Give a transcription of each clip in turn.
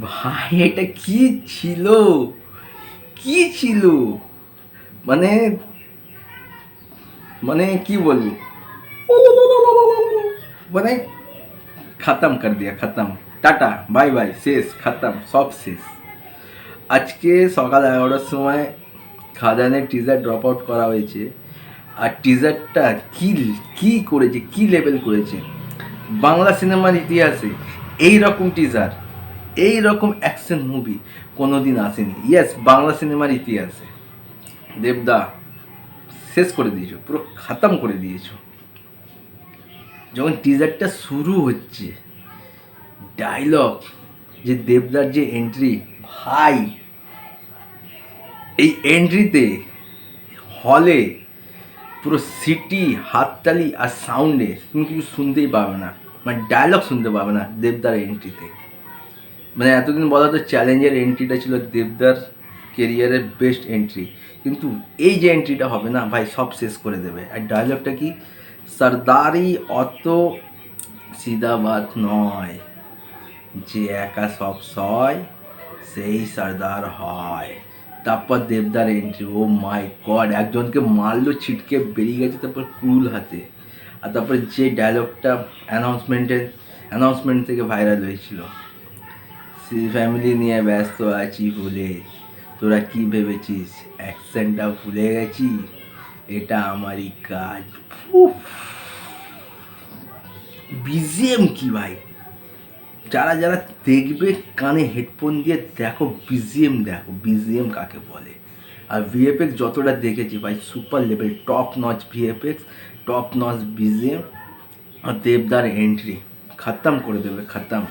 ভাই, এটা কি ছিল? কি ছিল? মানে মানে কি বলব? মানে খতম কর দিয়া, খতম। টাটা, বাই বাই, শেষ, খতম, সব শেষ। আজকে সকাল এগারোটার সময় খাদানের টিজার ড্রপ আউট করা হয়েছে। আর টিজারটা কি কি করেছে, কি লেভেল করেছে? বাংলা সিনেমার ইতিহাসে এই রকম টিজার এই রকম অ্যাকশন মুভি কোনোদিন আসেনি। ইয়েস বাংলা সিনেমার ইতিহাসে। দেবদা, শেষ করে দিয়েছ, পুরো খাতাম করে দিয়েছ। যখন টিজারটা শুরু হচ্ছে ডায়লগ যে দেবদার যে এন্ট্রি ভাই, এই এন্ট্রিতে হলে পুরো সিটি হাততালি আর সাউন্ডে তুমি কিছু শুনতেই পাবে না। মানে ডায়লগ শুনতে পাবে না দেবদার এন্ট্রিতে মানে এতদিন বলা তো চ্যালেঞ্জের এন্ট্রিটা ছিল দেবদার কেরিয়ারের বেস্ট এন্ট্রি কিন্তু এই যে এন্ট্রিটা হবে না, ভাই, সব শেষ করে দেবে। আর ডায়লগটা কি? সর্দারি অত সিধাবাদ নয় যে একা সব সয়, সেই সর্দার হয়। তারপর দেবদার এন্ট্রি ও মাই গড একজনকে মারলো, ছিটকে বেরিয়ে গেছে, তারপর ক্রুল হাতে। আর তারপর যে ডায়লগটা অ্যানাউন্সমেন্টের অ্যানাউন্সমেন্ট থেকে ভাইরাল হয়েছিল। ফ্যামিলি নিয়ে ব্যস্ত আছি বলে তোরা কি ভেবেছিস? অ্যাকসেন্টটা ভুলে গেছি? এটা আমারই কাজ। বিজিএম কি ভাই? যারা যারা দেখবে কানে হেডফোন দিয়ে দেখো বিজিএম দেখো। বিজিএম কাকে বলে? আর ভিএফএক্স যতটা দেখেছি ভাই super level top notch VFX top notch BGM আর দেবদার এন্ট্রি খাতাম করে দেবে, খাতাম।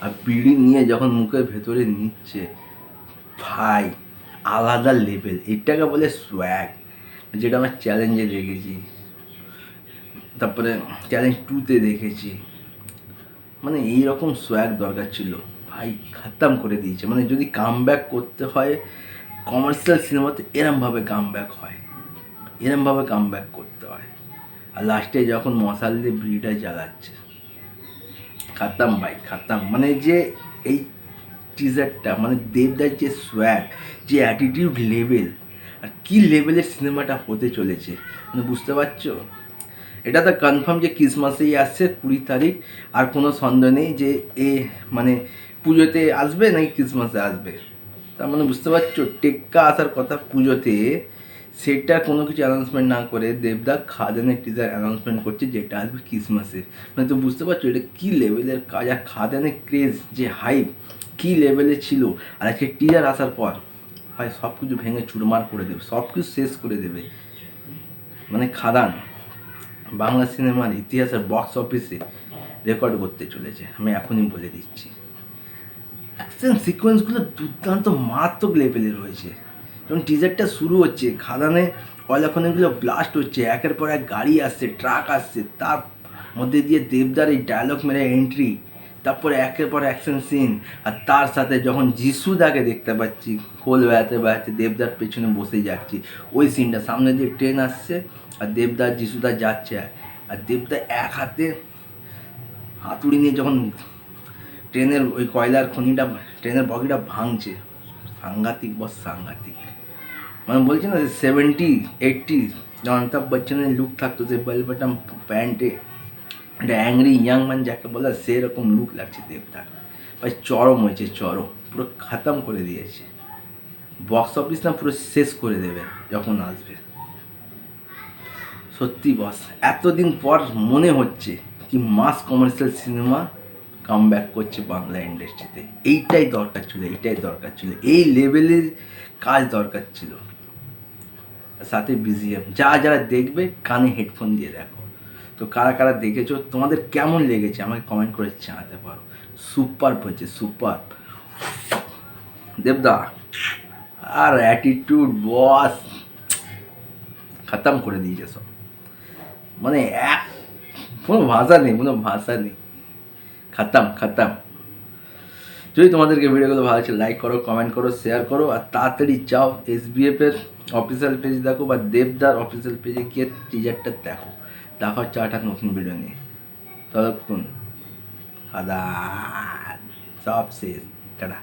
আর বিড়ি নিয়ে যখন মুখের ভেতরে নিচ্ছে, ভাই, আলাদা লেভেল এটাকে বলে সোয়াগ যেটা আমার চ্যালেঞ্জে দেখেছি। তারপরে চ্যালেঞ্জ টুতে দেখেছি। মানে এই রকম সোয়াগ দরকার ছিল। ভাই, খাতাম করে দিয়েছে। মানে যদি কাম ব্যাক করতে হয় কমার্শিয়াল সিনেমাতে এরমভাবে কাম ব্যাক হয়। এরমভাবে কাম ব্যাক করতে হয়। আর লাস্টে যখন মশাল দিয়ে বিড়িটা জ্বালাচ্ছে। খাতাম ভাই খাতাম মানে যে এই টিজারটা মানে দেবদার যে সোয়াগ যে অ্যাটিটিউড লেভেল আর কী লেভেলের সিনেমাটা হতে চলেছে মানে বুঝতে পারছ? এটা তো কনফার্ম যে ক্রিসমাসেই আসছে, কুড়ি তারিখ, আর কোনো সন্দেহ নেই যে এ মানে পুজোতে আসবে নাকি ক্রিসমাসে আসবে? তার মানে বুঝতে পারছ, টেক্কা আসার কথা পুজোতে সেটা কোনো কিছু অ্যানাউন্সমেন্ট না করে দেবদা খাদানের টিজার অ্যানাউন্সমেন্ট করছে যেটা আসবে ক্রিসমাসে মানে তো বুঝতে পারছ এটা কী লেভেলের কাজ? আর খাদানের ক্রেজ যে হাইপ কী লেভেলে ছিল? আর আজকে টিজার আসার পর হয় সব কিছু ভেঙে চুরমার করে দেবে সব কিছু শেষ করে দেবে। মানে খাদান, বাংলা সিনেমার ইতিহাসের বক্স অফিসে রেকর্ড করতে চলেছে। আমি এখনই বলে দিচ্ছি। অ্যাকশন সিকোয়েন্সগুলো দুর্দান্ত মারাত্মক লেভেলে রয়েছে। যখন টিজারটা শুরু হচ্ছে, খাদানে কয়লা খনিগুলো ব্লাস্ট হচ্ছে, একের পর এক গাড়ি আসছে ট্রাক আসছে, তার মধ্যে দিয়ে দেবদার এই ডায়লগ মেরে এন্ট্রি তারপরে একের পর অ্যাকশন সিন আর তার সাথে যখন যিশুদাকে দেখতে পাচ্ছি, খোল বেড়াতে বেড়াতে দেবদার পেছনে বসে যাচ্ছি, ওই সিনটা সামনে দিয়ে ট্রেন আসছে, আর দেবদার, যিশুদা যাচ্ছে, আর দেবদা এক হাতে হাতুড়ি নিয়ে যখন ট্রেনের ওই কয়লার খনিটা ট্রেনের বগিটা ভাঙছে সাংঘাতিক বস সাংঘাতিক। মানে বলছি না যে সেভেন্টি এইটটি অমিতাভ বচ্চনের লুক থাকতো সে বেলবাটাম প্যান্টে, একটা অ্যাংরি ইয়াং ম্যান যাকে বলে সেরকম লুক লাগছে দেবদার ভাই, চরম হয়েছে, চরম। পুরো খাতাম করে দিয়েছে। বক্স অফিস না পুরো শেষ করে দেবে যখন আসবে। সত্যি বস এতদিন পর মনে হচ্ছে কি mass commercial cinema come back করছে বাংলা ইন্ডাস্ট্রিতে এইটাই দরকার ছিল, এইটাই দরকার ছিল। এই লেভেলের কাজ দরকার ছিল। সাথে বিজিএম যা যারা দেখবে, কানে হেডফোন দিয়ে দেখো। তো কারা কারা দেখেছ, তোমাদের কেমন লেগেছে আমাকে কমেন্ট করে জানাতে পারো। সুপার হচ্ছে সুপার দেবদা, আর অ্যাটিটিউড বস খতম করে দিয়েছে সব। মানে এক কোনো ভাষা নেই, কোনো ভাষা নেই। খতম, খাতাম। যদি তোমাদেরকে ভিডিওগুলো ভালো লাগছে লাইক করো কমেন্ট করো শেয়ার করো, আর তাড়াতাড়ি যাও এস এর অফিসিয়াল পেজ দেখো বা দেবদার অফিসিয়াল পেজে গিয়ে টিজারটা দেখো। দেখো হচ্ছে নতুন ভিডিও নিয়ে। ততক্ষণ সব শেষ। টাটা।